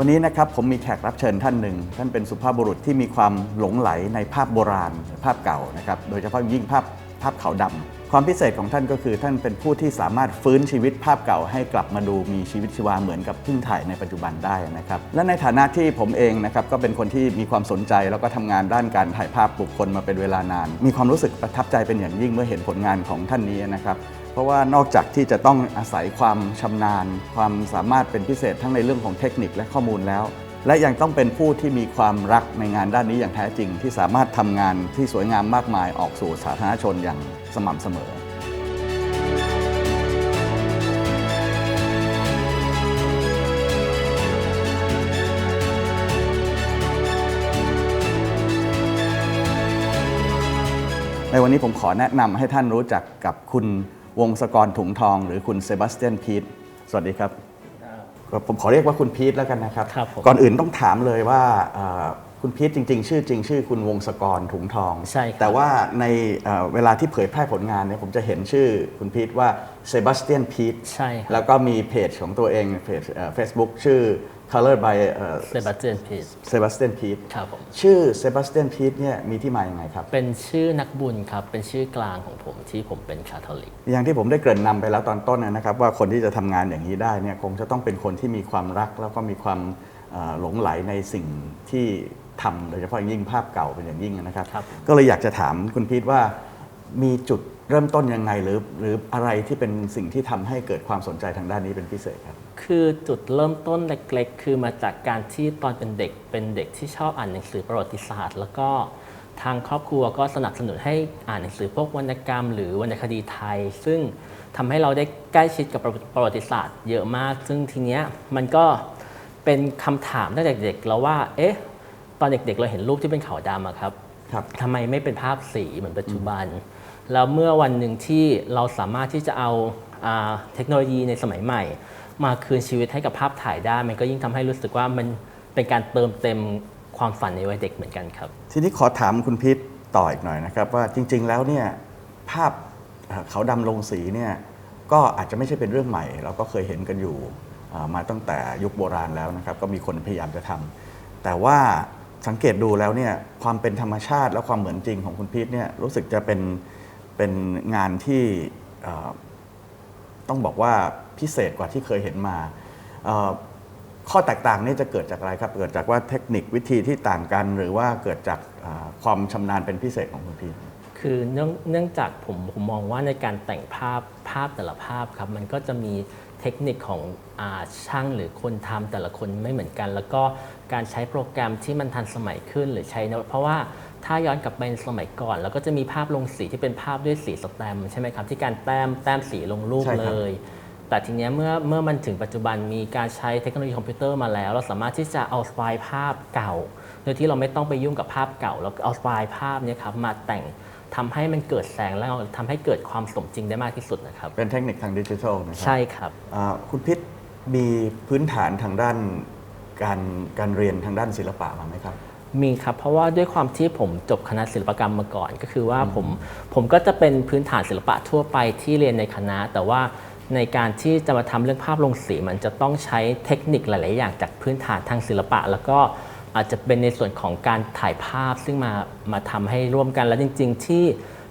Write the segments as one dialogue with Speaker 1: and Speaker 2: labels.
Speaker 1: วันนี้นะครับผมมีแขกรับเชิญท่านหนึ่ง ท่านเป็นสุภาพบุรุษที่มีความหลงไหลในภาพโบราณ ภาพเก่านะครับโดยเฉพาะยิ่งภาพภาพขาวดำความพิเศษของท่านก็คือท่านเป็นผู้ที่สามารถฟื้นชีวิตภาพเก่าให้กลับมาดูมีชีวิตชีวาเหมือนกับเพิ่งถ่ายในปัจจุบันได้นะครับและในฐานะที่ผมเองนะครับก็เป็นคนที่มีความสนใจแล้วก็ทำงานด้านการถ่ายภาพบุคคลมาเป็นเวลานาน มีความรู้สึกประทับใจเป็นอย่างยิ่งเมื่อเห็นผลงานของท่านนี้นะครับ ราะว่านอกจากที่จะต้องอาศัยความชำนาญ ความสามารถเป็นพิเศษทั้งในเรื่องของเทคนิคและข้อมูลแล้ว และยังต้องเป็นผู้ที่มีความรักในงานด้านนี้อย่างแท้จริง ที่สามารถทำงานที่สวยงามมากมายออกสู่สาธารณชนอย่างสม่ำเสมอในวันนี้ผมขอแนะนำให้ท่านรู้จักกับคุณ วงศกรถุงทอง หรือคุณเซบาสเตียนพีทสวัสดีครับก็ผมขอเรียกว่าคุณพีทแล้วกันนะครับ
Speaker 2: ครับผม
Speaker 1: ก่อนอื่นต้องถามเลยว่าเอ่อคุณพีทจริง ๆ ชื่อจริง ชื่อคุณวงศกรถุงทอง
Speaker 2: ใช่ครับ
Speaker 1: แต่ว่าในเอ่อเวลาที่เผยแพร่ผลงานเนี่ยผมจะเห็นชื่อคุณพีทว่าเซบาสเตียนพีท
Speaker 2: ใช่ครับ
Speaker 1: แล้วก็มีเพจของตัวเองเพจเฟซบุ๊กชื่อ Color by
Speaker 2: เซบาสเตียนพีส
Speaker 1: เซบาสเตียนพีท
Speaker 2: ครับผม
Speaker 1: ชื่อเซบาสเตียนพีทเนี่ยมีที่มาอย่างไงครับ
Speaker 2: เป็นชื่อนักบุญครับ เป็นชื่อกลางของผมที่ผมเป็นคาทอลิก
Speaker 1: อย่างที่ผมได้เกริ่นนำไปแล้วตอนต้นนะครับ ว่าคนที่จะทำงานอย่างนี้ได้เนี่ยคงจะต้องเป็นคนที่มีความรัก แล้วก็มีความเอ่อหลงไหลในสิ่งที่ทำโดยเฉพาะอย่างยิ่งภาพเก่าเป็นอย่างยิ่งนะครับ
Speaker 2: ครับ
Speaker 1: ก็เลยอยากจะถามคุณพีทว่ามีจุดเริ่มต้นยังไงหรือหรืออะไรที่เป็นสิ่งที่ทำให้เกิดความสนใจทางด้านนี้เป็นพิเศษครับ
Speaker 2: คือจุดเริ่มต้นเล็ก ๆ คือมาจากการที่ตอนเป็นเด็กเป็นเด็กที่ชอบอ่านหนังสือประวัติศาสตร์ แล้วก็ทางครอบครัวก็สนับสนุนให้อ่านหนังสือพวกวรรณกรรม หรือวรรณคดีไทย ซึ่งทำให้เราได้ใกล้ชิดกับประวัติศาสตร์ เยอะมาก ซึ่งทีเนี้ยมันก็เป็นคำถามตั้งแต่เด็กแล้วว่า เอ๊ะ ตอนเด็กๆ เราเห็นรูปที่เป็นขาวดำอะครับ
Speaker 1: ครับ
Speaker 2: ทำไมไม่เป็นภาพสีเหมือนปัจจุบัน แล้วเมื่อวันหนึ่งที่เราสามารถที่จะเอาอ่าเทคโนโลยีในสมัยใหม่ มาคืนชีวิตให้กับภาพถ่ายได้ มันก็ยิ่งทำให้รู้สึกว่ามันเป็นการเติมเต็มความฝันในวัยเด็กเหมือนกันครับ
Speaker 1: ทีนี้ขอถามคุณพีทต่ออีกหน่อยนะครับ ว่าจริง ๆ แล้วเนี่ยภาพเขาวดำลงสีเนี่ยก็อาจจะไม่ใช่เป็นเรื่องใหม่ เราก็เคยเห็นกันอยู่มาตั้งแต่ยุคโบราณแล้วนะครับ ก็มีคนพยายามจะทำแต่ว่าสังเกตดูแล้วเนี่ยความเป็นธรรมชาติและความเหมือนจริงของคุณพีทเนี่ยรู้สึกจะเป็นเป็นงานที่ต้องบอกว่า พิเศษกว่าที่เคยเห็นมาเอ่อข้อแตกต่างนี่จะเกิดจากอะไรครับ เกิดจากว่าเทคนิควิธีที่ต่างกัน หรือว่าเกิดจากอ่าความชำนาญเป็นพิเศษของคุณพีท
Speaker 2: คือเนื่องเนื่องจากผมผมมองว่าในการแต่งภาพภาพแต่ละภาพครับ มันก็จะมีเทคนิคของอาช่างหรือคนทำแต่ละคนไม่เหมือนกัน แล้วก็การใช้โปรแกรมที่มันทันสมัยขึ้นหรือใช้นวัตเพราะว่าถ้าย้อนกลับไปในสมัยก่อน แล้วก็จะมีภาพลงสีที่เป็นภาพด้วยสีสแตมป์ใช่ไหมครับ ที่การแต้มแต้มสีลงรูป
Speaker 1: ใช่ครับ
Speaker 2: เลย แต่ทีเนี้ยเมื่อเมื่อมันถึงปัจจุบันมีการใช้เทคโนโลยีคอมพิวเตอร์มาแล้ว เราสามารถที่จะเอาไฟล์ภาพเก่า โดยที่เราไม่ต้องไปยุ่งกับภาพเก่า แล้วก็เอาไฟล์ภาพเนี่ยครับมาแต่งทำให้มันเกิดแสงแล้วทำให้เกิดความสมจริงได้มากที่สุดนะครับ
Speaker 1: เป็นเทคนิคทางดิจิทัลนะครั
Speaker 2: ใช่ครับ
Speaker 1: อ่าคุณพิษมีพื้นฐานทางด้านการการเรียนทางด้านศิลปะมาไหมครับ
Speaker 2: มีครับ เพราะว่าด้วยความที่ผมจบคณะศิลปกรรมมาก่อน ก็คือว่าผมผมก็จะเป็นพื้นฐานศิลปะทั่วไปที่เรียนในคณะ แต่ว่า ในการที่จะมาทำเรื่องภาพลงสีมันจะต้องใช้เทคนิคหลาย ๆ อย่างจากพื้นฐานทางศิลปะ แล้วก็อาจจะเป็นในส่วนของการถ่ายภาพซึ่งมามาทำให้ร่วมกันและจริง ๆ ที่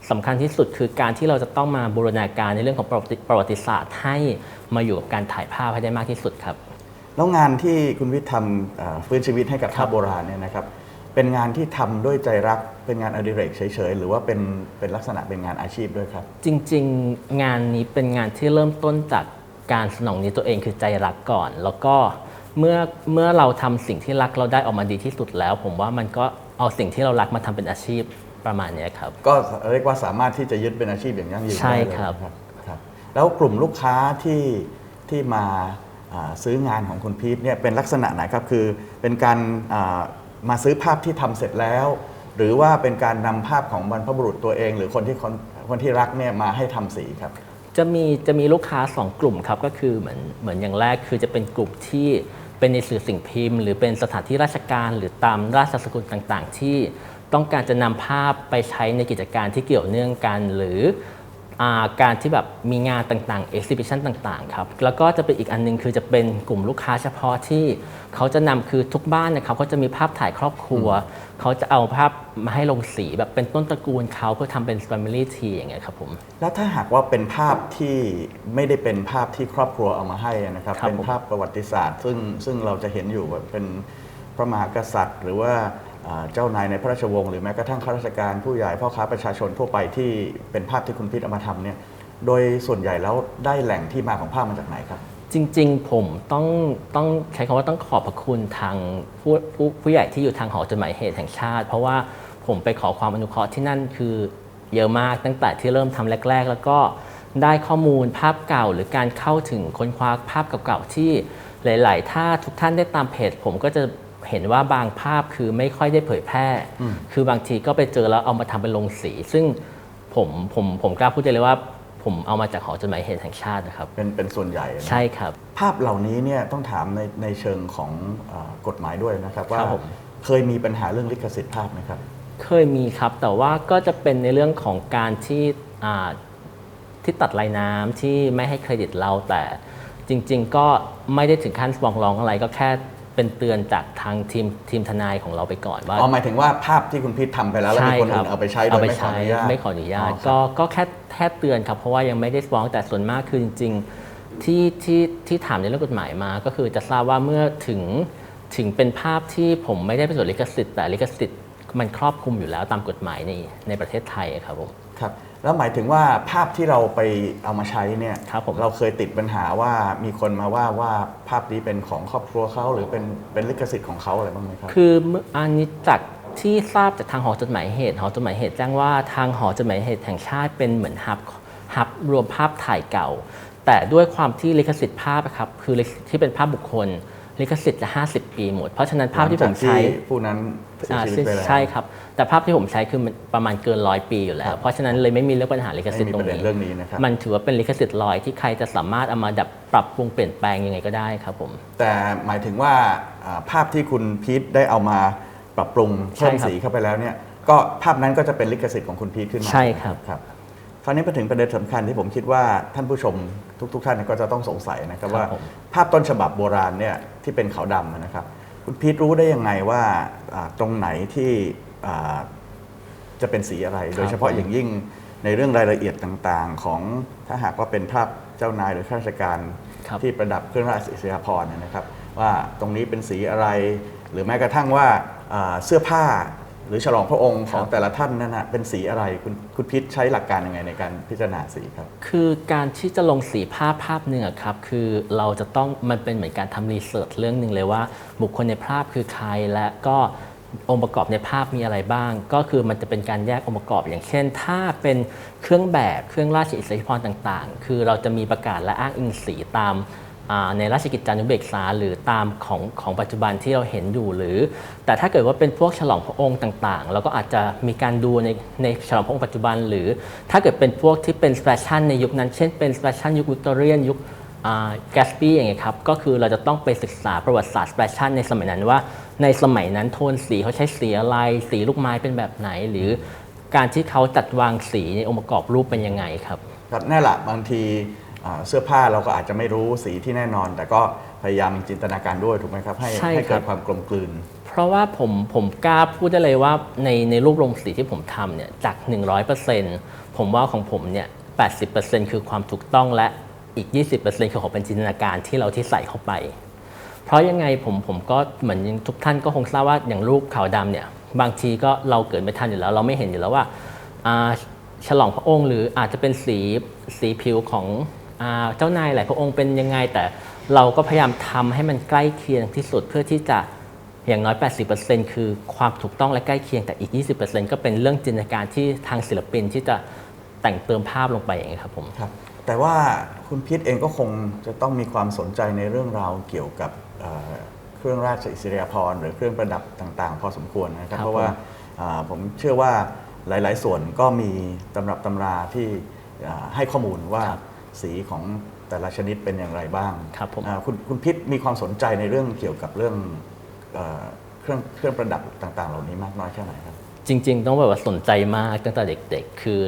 Speaker 2: สำคัญที่สุดคือการที่เราจะต้องมาบูรณาการในเรื่องของประวัติประวัติศาสตร์ให้มาอยู่กับการถ่ายภาพให้ได้มากที่สุดครับ
Speaker 1: แล้วงานที่คุณวิทย์ทำอ่าฟื้นชีวิตให้กับภาพโบราณเนี่ยนะครับ เป็นงานที่ทำด้วยใจรัก เป็นงานอดิเรกเฉยๆ หรือว่าเป็นเป็นลักษณะเป็นงานอาชีพด้วยครับ
Speaker 2: จริงๆ งานนี้เป็นงานที่เริ่มต้นจากการสนองนี้ตัวเองคือใจรักก่อน แล้วก็เมื่อเมื่อเราทำสิ่งที่รักเราได้ออกมาดีที่สุดแล้ว ผมว่ามันก็เอาสิ่งที่เรารักมาทำเป็นอาชีพประมาณเนี้ยครับ
Speaker 1: ก็เรียกว่าสามารถที่จะยึดเป็นอาชีพอย่างยั่งยืน
Speaker 2: ใช่
Speaker 1: ได้เลย
Speaker 2: ครับ
Speaker 1: ครับแล้วกลุ่มลูกค้าที่ที่มาอ่าซื้องานของคุณพีทเนี่ยเป็นลักษณะไหนครับคือเป็นการอ่า มาซื้อภาพที่ทำเสร็จแล้ว หรือว่าเป็นการนำภาพของบรรพบุรุษตัวเอง หรือคนที่คนคนที่รักเนี่ยมาให้ทำสีครับ
Speaker 2: จะมีจะมีลูกค้า 2 กลุ่มครับก็คือเหมือนเหมือนอย่างแรกคือจะเป็นกลุ่มที่เป็นในสื่อสิ่งพิมพ์ หรือเป็นสถานที่ราชการ หรือตามราชสกุลต่างๆ ที่ต้องการจะนำภาพไปใช้ในกิจการที่เกี่ยวเนื่องกัน หรือ การที่แบบมีงานต่างๆ exhibition ต่างๆครับแล้วก็จะเป็นอีกอันนึงคือจะเป็นกลุ่มลูกค้าเฉพาะที่เขาจะนำคือทุกบ้านเนะครับเขาจะมีภาพถ่ายครอบครัว เขาจะเอาภาพมาให้ลงสีแบบเป็นต้นตระกูลเขาเพื่อทำเป็น family tree อย่างเงี้ยครับผม
Speaker 1: แล้วถ้าหากว่าเป็นภาพที่ไม่ได้เป็นภาพที่ครอบครัวเอามาให้นะครับ
Speaker 2: ครับ
Speaker 1: เป็น
Speaker 2: ผม
Speaker 1: ภาพประวัติศาสตร์ ซึ่งซึ่งเราจะเห็นอยู่แบบเป็นพระมหากษัตริย์ หรือว่าอ่า เจ้านายในพระราชวงศ์หรือแม้กระทั่งข้าราชการผู้ใหญ่พ่อค้าประชาชนทั่วไปที่เป็นภาพที่คุณพิษเอามาทำเนี่ยโดยส่วนใหญ่แล้วได้แหล่งที่มาของภาพมาจากไหนครับ
Speaker 2: จริงๆ ผมต้องต้องใช้คำว่าต้องขอบพระคุณทางผู้ผู้ผู้ใหญ่ที่อยู่ทางหอจดหมายเหตุแห่งชาติ เพราะว่าผมไปขอความอนุเคราะห์ที่นั่นคือเยอะมากตั้งแต่ที่เริ่มทำแรก ๆ แล้วก็ได้ข้อมูลภาพเก่าหรือการเข้าถึงค้นคว้าภาพเก่าๆที่หลาย ๆ ถ้าทุกท่านได้ตามเพจ ผมก็จะ เห็นว่าบางภาพคือไม่ค่อยได้เผยแพร่ คือบางทีก็ไปเจอแล้วเอามาทำเป็นลงสี ซึ่งผมผมผมกล้าพูดได้เลยว่าผมเอามาจากหอจดหมายเหตุแห่งชาตินะครับ
Speaker 1: เป็นเป็นส่วนใหญ่นะ
Speaker 2: ใช่ครับ
Speaker 1: ภาพเหล่านี้เนี่ยต้องถามในในเชิงของเออกฎหมายด้วยนะครับ ว่า
Speaker 2: ครับผม
Speaker 1: เคยมีปัญหาเรื่องลิขสิทธิ์ภาพไหมครับ
Speaker 2: เคยมีครับแต่ว่าก็จะเป็นในเรื่องของการที่อ่าที่ตัดลายน้ำที่ไม่ให้เครดิตเราแต่จริง ๆ ก็ไม่ได้ถึงขั้นฟ้องร้องอะไรก็แค่ เป็นเตือนจากทางทีมทีมทนายของเราไปก่อนว่า
Speaker 1: อ๋อหมายถึงว่าภาพที่คุณพิษทำไปแล้วแล้วมีคนอื่นเอาไปใช้โดยไม่ขออนุญาต
Speaker 2: ไม่ขออนุญาต
Speaker 1: อ๋อครับ
Speaker 2: ก็ก็แค่แค่เตือนครับเพราะว่ายังไม่ได้ฟ้องแต่ส่วนมากคือจริงๆที่ที่ที่ถามในเรื่องกฎหมายมา ก็คือจะทราบว่าเมื่อถึงถึงเป็นภาพที่ผมไม่ได้ไปจดลิขสิทธิ์แต่ลิขสิทธิ์มันครอบคลุมอยู่แล้วตามกฎหมายในในประเทศไทยอะครับผม
Speaker 1: ครับ แล้วหมายถึงว่าภาพที่เราไปเอามาใช้เนี่ย
Speaker 2: ครับผม
Speaker 1: เราเคยติดปัญหาว่ามีคนมาว่าว่าภาพนี้เป็นของครอบครัวเขาหรือเป็นเป็นลิขสิทธิ์ของเขาอะไรบ้างไหมครับ
Speaker 2: คือเมื่ออันนี้จากที่ทราบจากทางหอจดหมายเหตุหอจดหมายเหตุแจ้งว่าทางหอจดหมายเหตุแห่งชาติเป็นเหมือนฮับฮับรวมภาพถ่ายเก่า แต่ด้วยความที่ลิขสิทธิ์ภาพอะครับคือลิขที่เป็นภาพบุคคล ลิขสิทธิ์จะ50 ปีหมด เพราะฉะนั้นภาพที่ผมใช้
Speaker 1: หลังจากผู้นั้นเสีย
Speaker 2: อ่า
Speaker 1: ชีวิตไปแล้ว
Speaker 2: ใช่ครับ แต่ภาพที่ผมใช้คือมันประมาณเกินร้อยปีอยู่แล้
Speaker 1: ครั
Speaker 2: ว
Speaker 1: บ
Speaker 2: เพราะฉะนั้นเลยไม่มีเรื่องปัญหาลิขสิทธิ์ตรง
Speaker 1: ไม่มีประเด็น
Speaker 2: นี้
Speaker 1: เรื่องนี้นะครับ
Speaker 2: มันถือว่าเป็นลิขสิทธิ์ลอยที่ใครจะสามารถเอามาดับปรับปรุงเปลี่ยนแปลงยังไงก็ได้ครับผม
Speaker 1: แต่หมายถึงว่าอ่าภาพที่คุณพีทได้เอามาปรับปรุง
Speaker 2: ใช่
Speaker 1: เพิ่ม
Speaker 2: ครับ
Speaker 1: สีเข้าไปแล้วเนี่ยก็ภาพนั้นก็จะเป็นลิขสิทธิ์ของคุณพีทขึ้นมา
Speaker 2: ใช่ครับ
Speaker 1: ค รับคราวนี้มาถึงประเด็นสำคัญที่ผมคิดว่าท่านผู้ชมทุก ๆ ท่านก็จะต้องสงสัยนะครับว่า
Speaker 2: ผม
Speaker 1: ภาพต้นฉบับโบราณเนี่ยที่เป็นขาวดำนะครับ คุณพีทรู้ได้ยังไงว่าอ่าตรงไหนที่อ่าจะเป็นสีอะไร โดยเฉพาะอย่างยิ่งในเรื่องรายละเอียดต่างๆ ของถ้าหากว่าเป็นภาพเจ้านายหรือข้าราชการ
Speaker 2: ครับ
Speaker 1: ที่ประดับเครื่องราชอิสริยาภรณ์เนยนะครับ ว่าตรงนี้เป็นสีอะไร หรือแม้กระทั่งว่าอ่าเสื้อผ้า หรือฉลองพระองค์ของแต่ละท่านนั่นนะเป็นสีอะไรคุณคุณพิษใช้หลักการยังไงในการพิจารณาสีครับ
Speaker 2: คือการที่จะลงสีภาพภาพหนึ่งอะครับคือเราจะต้องมันเป็นเหมือนการทำรีเสิร์ชเรื่องหนึ่งเลยว่า บุคคลในภาพคือใครและก็องค์ประกอบในภาพมีอะไรบ้าง ก็คือมันจะเป็นการแยกองค์ประกอบ อย่างเช่น ถ้าเป็นเครื่องแบบเครื่องราชอิสริยาภรณ์ต่าง ๆ คือเราจะมีประกาศและอ้างอิงสีตามอ่า ในราชกิจจานุเบกษา หรือตามของของปัจจุบันที่เราเห็นอยู่หรือ แต่ถ้าเกิดว่าเป็นพวกฉลองพระองค์ต่างๆ เราก็อาจจะมีการดูในในฉลองพระองค์ปัจจุบัน หรือถ้าเกิดเป็นพวกที่เป็นแฟชั่นในยุคนั้น เช่นเป็นแฟชั่นยุควิกตอเรียนยุคแกสปี้อย่างเงี้ยครับก็คือเราจะต้องไปศึกษาประวัติศาสตร์แฟชั่นในสมัยนั้นว่าในสมัยนั้นโทนสีเขาใช้สีอะไรสีลูกไม้เป็นแบบไหน หรือการที่เขาจัดวางสีในองค์ประกอบรูปเป็นยังไงครับ
Speaker 1: ครับแน่ละบางที เสื้อผ้าเราก็อาจจะไม่รู้สีที่แน่นอน แต่ก็พยายามจินตนาการด้วยถูกไหมครับให้
Speaker 2: ใช่
Speaker 1: ให้
Speaker 2: ครั
Speaker 1: เกิ
Speaker 2: บ
Speaker 1: ดความกลมกลืน
Speaker 2: เพราะว่าผมผมกล้าพูดได้เลยว่าในในรูปลงสีที่ผมทำเนี่ยจาก 100%ผมว่าของผมเนี่ย80%คือความถูกต้องและอีก 20%คือของเป็นจินตนาการที่เราที่ใส่เข้าไป เพราะยังไงผมผมก็เหมือนทุกท่านก็คงทราบว่าอย่างรูปขาวดำเนี่ยบางทีก็เราเกิดไม่ทันอยู่แล้ว เราไม่เห็นอยู่แล้วว่าอ่าฉลองพระองค์หรืออาจจะเป็นสีสีผิวของอา เจ้านายหลายพระองค์เป็นยังไง แต่เราก็พยายามทำให้มันใกล้เคียงที่สุดเพื่อที่จะอย่างน้อย 80%คือความถูกต้องและใกล้เคียงแต่อีก 20%ก็เป็นเรื่องจินตนาการที่ทางศิลปินที่จะแต่งเติมภาพลงไปอย่างนี้ยครับผม
Speaker 1: ครับ แต่ว่าคุณพิษเองก็คงจะต้องมีความสนใจในเรื่องราวเกี่ยวกับเอ่อเครื่องราชอิสริยาภรณ์หรือเครื่องประดับต่าง ๆ พอสมควรนะครับ
Speaker 2: ครับ
Speaker 1: เพราะว่าอ่าผมเชื่อว่าหลาย ๆ ส่วนก็มีตำรับตำราที่อ่าให้ข้อมูลว่า
Speaker 2: ครับ
Speaker 1: สีของแต่ละชนิดเป็นอย่างไรบ้าง
Speaker 2: ครับผม
Speaker 1: อ่าคุณคุณพิษมีความสนใจในเรื่องเกี่ยวกับเรื่องเอ่อเครื่องเครื่องประดับต่างๆ เหล่านี้มากน้อยแค่ไหนครับ
Speaker 2: จริง ๆ ต้องแบบว่าสนใจมากตั้งแต่เด็ก ๆ คือ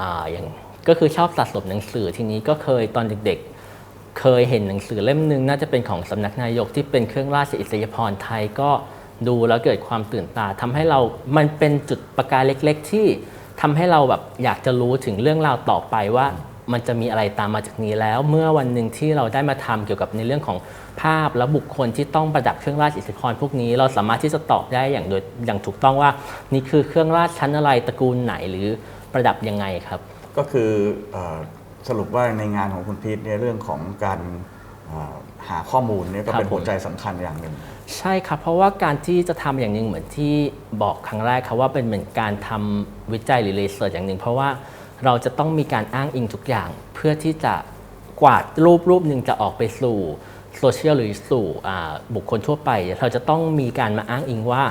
Speaker 2: อาอย่างก็คือชอบสะสมหนังสือทีนี้ก็เคยตอนเด็กๆ เคยเห็นหนังสือเล่มหนึ่งน่าจะเป็นของสำนักนายกที่เป็นเครื่องราชอิสริยาภรณ์ไทยก็ดูแล้วเกิดความตื่นตาทำให้เรา มันเป็นจุดประกายเล็ก ๆ ที่ทำให้เราแบบอยากจะรู้ถึงเรื่องราวต่อไปว่า มันจะมีอะไรตามมาจากนี้แล้ว เมื่อวันหนึ่งที่เราได้มาทำเกี่ยวกับในเรื่องของภาพและบุคคลที่ต้องประดับเครื่องราชอิสริยาภรณ์พวกนี้ เราสามารถที่จะตอบได้อย่างโดยอย่างถูกต้องว่า นี่คือเครื่องราชชั้นอะไรตระกูลไหนหรือประดับยังไงครับ
Speaker 1: ก็คือเออสรุปว่าในงานของคุณพีทเนี่ยเรื่องของการเอ่อหาข้อมูลเนี่ยก็
Speaker 2: ครับ
Speaker 1: เป็นหัว
Speaker 2: ผม
Speaker 1: ใจสำคัญอย่างหนึ่ง
Speaker 2: ใช่ครับ เพราะว่าการที่จะทำอย่างหนึ่งเหมือนที่บอกครั้งแรกครับว่าเป็นเหมือนการทำวิจัยหรือรีเสิร์ชอย่างหนึ่งเพราะว่า เราจะต้องมีการอ้างอิงทุกอย่าง เพื่อที่จะกวาดรูปรูปหนึ่งจะออกไปสู่โซเชียลหรือสู่อ่าบุคคลทั่วไป เราจะต้องมีการมาอ้างอิงว่า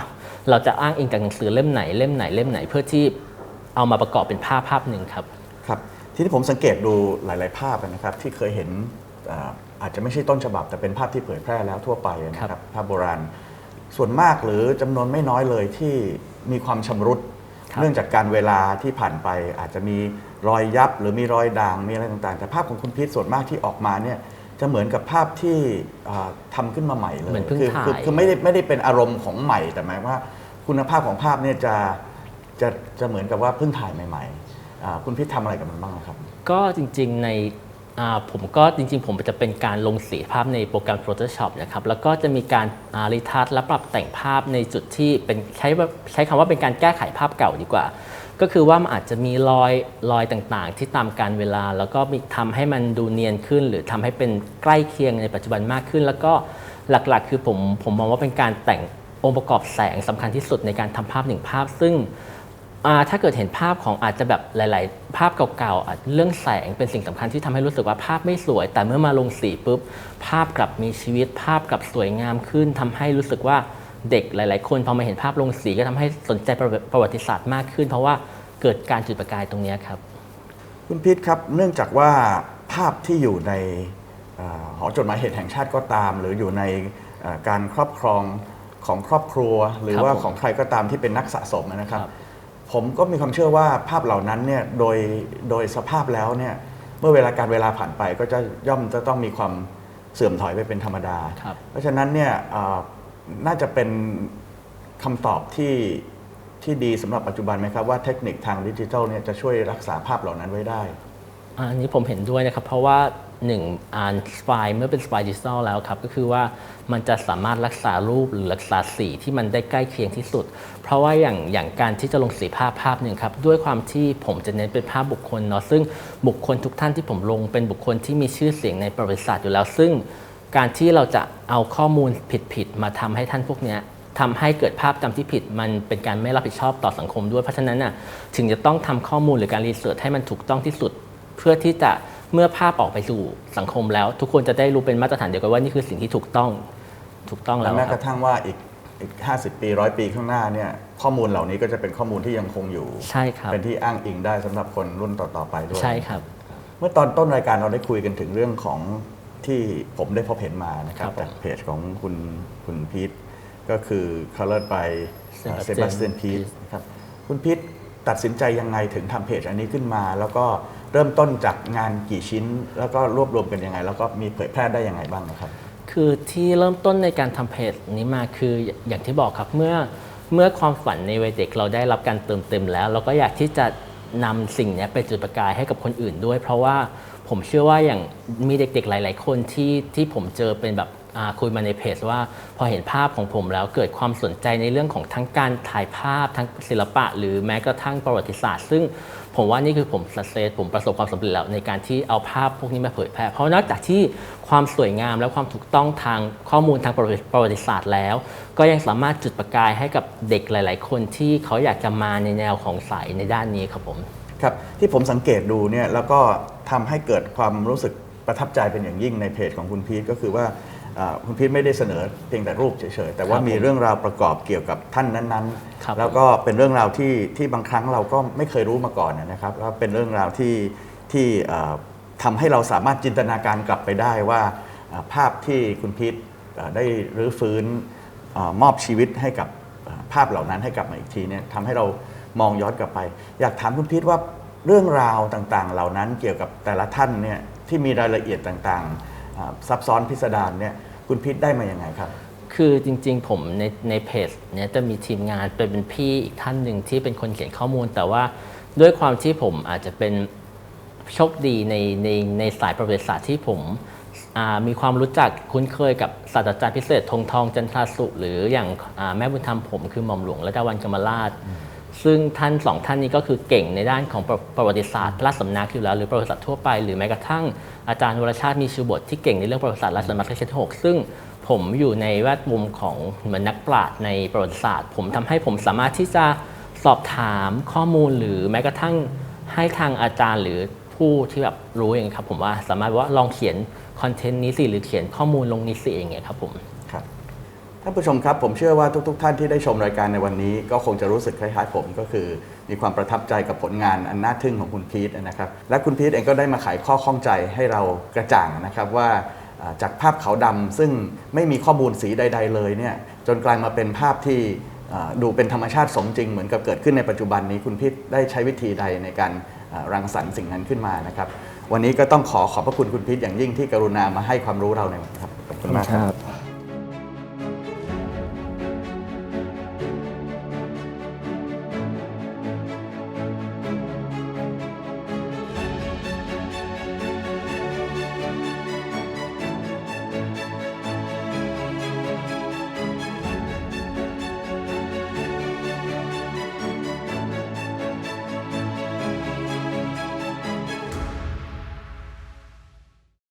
Speaker 2: เราจะอ้างอิงจากหนังสือเล่มไหนเล่มไหนเล่มไหน เพื่อที่เอามาประกอบเป็นภาพภาพหนึ่งครับ
Speaker 1: ครับทีนี้ผมสังเกตดูหลาย ๆ ภาพนะครับที่เคยเห็นอ่าอาจจะไม่ใช่ต้นฉบับ แต่เป็นภาพที่เผยแพร่แล้วทั่วไปนะค
Speaker 2: ครั
Speaker 1: รับบภาพโบราณ ส่วนมากหรือจำนวนไม่น้อยเลยที่มีความชำรุด
Speaker 2: ครับ
Speaker 1: เนื่องจากการเวลาที่ผ่านไปอาจจะมีรอยยับหรือมีรอยด่างมีอะไรต่างๆ แต่ภาพของคุณพีทส่วนมากที่ออกมาเนี่ยจะเหมือนกับภาพที่อ่าทำขึ้นมาใหม่เลย
Speaker 2: เหมือนเพิ่ง
Speaker 1: คื
Speaker 2: ถ่าย
Speaker 1: คือคือไม่ได้ไม่ได้เป็นอารมณ์ของใหม่แต่หมายว่า คุณภาพของภาพเนี่ยจะจะจะเหมือนกับว่าเพิ่งถ่ายใหม่ๆอ่าคุณพีททำอะไรกับมันบ้างนะครับ
Speaker 2: ก็จริงๆในอ่า ผมก็จริงๆ ผมจะเป็นการลงสีภาพในโปรแกรม Photoshop นะครับ แล้วก็จะมีการรีทัชและปรับแต่งภาพในจุดที่เป็นใช้ใช้คำว่าเป็นการแก้ไขภาพเก่าดีกว่า ก็คือว่ามันอาจจะมีรอยรอยต่างๆ ที่ตามการเวลา แล้วก็มีทำให้มันดูเนียนขึ้น หรือทำให้เป็นใกล้เคียงในปัจจุบันมากขึ้น แล้วก็หลักๆ คือผมผมมองว่าเป็นการแต่งองค์ประกอบแสงสำคัญที่สุดในการทำภาพหนึ่งภาพ ซึ่ง ถ้าเกิดเห็นภาพของอาจจะแบบหลาย ๆ ภาพเก่าๆเรื่องแสงเป็นสิ่งสำคัญที่ทำให้รู้สึกว่าภาพไม่สวย แต่เมื่อมาลงสีปุ๊บ ภาพกลับมีชีวิต ภาพกลับสวยงามขึ้นทำให้รู้สึกว่าเด็กหลาย ๆ คนพอมาเห็นภาพลงสีก็ทำให้สนใจประวัติประวัติศาสตร์มากขึ้น เพราะว่าเกิดการจุดประกายตรงนี้ครับ
Speaker 1: คุณพิษครับ เนื่องจากว่าภาพที่อยู่ในอหอจดหมายเหตุแห่งชาติก็ตาม หรืออยู่ในการครอบครองของครอบครัว หรือ
Speaker 2: ร
Speaker 1: ว่าของใครก็ตามที่เป็นนักสะสมนะครับ
Speaker 2: ครับ
Speaker 1: ผมก็มีความเชื่อว่าภาพเหล่านั้นเนี่ยโดยโดยสภาพแล้วเนี่ยเมื่อเวลาการเวลาผ่านไปก็จะย่อมจะต้องมีความเสื่อมถอยไปเป็นธรรมดา
Speaker 2: ครับ
Speaker 1: เพราะฉะนั้นเนี่ยเอ่อน่าจะเป็นคำตอบที่ที่ดีสำหรับปัจจุบันไหมครับว่าเทคนิคทางดิจิทัลเนี่ยจะช่วยรักษาภาพเหล่านั้นไว้ได้
Speaker 2: อันนี้ผมเห็นด้วยนะครับ เพราะว่า หนึ่งอ่านสปายเมื่อเป็นสปายดิจิทัลแล้วครับ ก็คือว่ามันจะสามารถรักษารูปหรือรักษาสีที่มันได้ใกล้เคียงที่สุด เพราะว่าอย่างอย่างการที่จะลงสีภาพภาพหนึ่งครับ ด้วยความที่ผมจะเน้นเป็นภาพบุคคลเนาะซึ่งบุคคลทุกท่านที่ผมลงเป็นบุคคลที่มีชื่อเสียงในประวัติศาสตร์อยู่แล้ว ซึ่งการที่เราจะเอาข้อมูลผิดๆมาทำให้ท่านพวกเนี้ยทำให้เกิดภาพจำที่ผิดมันเป็นการไม่รับผิดชอบต่อสังคมด้วยเพราะฉะนั้นน่ะถึงจะต้องทำข้อมูลหรือการรีเสิร์ชให้มันถูกต้องที่สุด เพื่อที่จะ เมื่อภาพออกไปสู่สังคมแล้ว ทุกคนจะได้รู้เป็นมาตรฐานเดียวกันว่านี่คือสิ่งที่ถูกต้องถูกต้องแล้
Speaker 1: และ
Speaker 2: ว
Speaker 1: แม้
Speaker 2: ค
Speaker 1: ก
Speaker 2: รับ
Speaker 1: ระทั่งว่าอีกอีก50ปีร้อยปีข้างหน้าเนี่ยข้อมูลเหล่านี้ก็จะเป็นข้อมูลที่ยังคงอยู่
Speaker 2: ใช่ครับ
Speaker 1: เป็นที่อ้างอิงได้สำหรับคนรุ่นต่อๆไปด้วย
Speaker 2: ใช่ครับ
Speaker 1: เมื่อตอนต้นรายการเราได้คุยกันถึงเรื่องของที่ผมได้พบเห็นมานะครับ
Speaker 2: ครับผม
Speaker 1: จากเพจของคุณคุณพีทก็คือ Colored by
Speaker 2: Sebastian
Speaker 1: เซบาสเตียนพีท
Speaker 2: Peet
Speaker 1: ครับคุณพีทตัดสินใจยังไงถึงทำเพจอันนี้ขึ้นมา แล้วก็ เริ่มต้นจากงานกี่ชิ้น แล้วก็รวบรวมกันยังไง แล้วก็มีเผยแพร่ได้ยังไงบ้างนะครับ
Speaker 2: คือที่เริ่มต้นในการทำเพจนี้มาคืออย่างที่บอกครับเมื่อเมื่อความฝันในวัยเด็กเราได้รับการเติมเต็มแล้ว เราก็อยากที่จะนำสิ่งนี้ยไปจุดประกายให้กับคนอื่นด้วย เพราะว่าผมเชื่อว่าอย่างมีเด็กๆหลาย ๆ คนที่ที่ผมเจอเป็นแบบ คุยมาในเพจว่าพอเห็นภาพของผมแล้วเกิดความสนใจในเรื่องของทั้งการถ่ายภาพทั้งศิลปะ หรือแม้กระทั่งประวัติศาสตร์ ซึ่งผมว่านี่คือผมสัเซผมประสบความสำเร็จแล้วในการที่เอาภาพพวกนี้มาเผยแพร่ เพราะนอกจากที่ความสวยงามและความถูกต้องทางข้อมูลทางประวัติประวัติศาสตร์แล้ว ก็ยังสามารถจุดประกายให้กับเด็กหลาย ๆ คนที่เขาอยากจะมาในแนวของสายในด้านนี้ครับผม
Speaker 1: ครับที่ผมสังเกตดูเนี่ยแล้วก็ทำให้เกิดความรู้สึกประทับใจเป็นอย่างยิ่งในเพจของคุณพีทก็คือว่า คุณพีทไม่ได้เสนอเพียงแต่รูปเฉยๆ แต่ว่า
Speaker 2: ครับผม
Speaker 1: มีเรื่องราวประกอบเกี่ยวกับท่านนั้น
Speaker 2: ครับ
Speaker 1: ๆแล้วก็เป็นเรื่องราวที่ที่บางครั้งเราก็ไม่เคยรู้มาก่อนนะครับแล้วเป็นเรื่องราวที่ที่อ่าทำให้เราสามารถจินตนาการกลับไปได้ว่าอ่าภาพที่คุณพีทอ่าได้รื้อฟื้นอามอบชีวิตให้กับอ่าภาพเหล่านั้นให้กลับมาอีกทีเนี่ยทำให้เรามองย้อนกลับไป อยากถามคุณพีทว่าเรื่องราวต่างๆ เหล่านั้นเกี่ยวกับแต่ละท่านเนี่ยที่มีรายละเอียดต่างๆอ่า ซับซ้อนพิสดารเนี่ยคุณพิษได้มาอย่างไงครับ
Speaker 2: คือจริงๆ ผมในในเพจเนี้ยจะมีทีมงานเป็นเป็นพี่อีกท่านหนึ่งที่เป็นคนเขียนข้อมูล แต่ว่าด้วยความที่ผมอาจจะเป็นโชคดีในในในสายประวัติศาสตร์ที่ผมอ่ามีความรู้จักคุ้นเคยกับศาสตราจารย์พิเศษธงทองจันทราสุ หรืออย่างอ่าแม่บุญธรรมผมคือหม่อมหลวงระดาวันกรรมราช ซึ่งท่านสองท่านนี้ก็คือเก่งในด้านของประประวัติศาสตร์ระราชสำนักอยู่แล้วหรือประวัติศาสตร์ทั่วไปหรือแม้กระทั่งอาจารย์วรชาติมีชูบทที่เก่งในเรื่องประวัติศาสตร์ราชสำนักรัชกาลที่หกซึ่งผมอยู่ในแวดวงของเหมือนนักปราชญ์ในประวัติศาสตร์ ผมทำให้ผมสามารถที่จะสอบถามข้อมูลหรือแม้กระทั่งให้ทางอาจารย์หรือผู้ที่แบบรู้อย่างนี้ครับผมว่าสามารถว่าลองเขียนคอนเทนต์นี้สิหรือเขียนข้อมูลลงนี้สิเองเงี้ยครับผม
Speaker 1: ท่านผู้ชมครับผมเชื่อว่าทุกๆท่านที่ได้ชมรายการในวันนี้ ก็คงจะรู้สึกคล้ายๆผมก็คือ มีความประทับใจกับผลงานอันน่าทึ่งของคุณพีทนะครับและคุณพีทเองก็ได้มาไขข้อข้องใจให้เรากระจ่างนะครับว่าจากภาพขาวดำซึ่งไม่มีข้อมูลสีใด ๆ เลยเนี่ยจนกลายมาเป็นภาพที่ดูเป็นธรรมชาติสมจริงเหมือนกับเกิดขึ้นในปัจจุบันนี้คุณพีทได้ใช้วิธีใดในการรังสรรค์สิ่งนั้นขึ้นมานะครับวันนี้ก็ต้องขอขอบพระคุณคุณพีทอย่างยิ่งที่กรุณามาให้ความรู้เราในวันนี้ครับขอบคุณมากครับ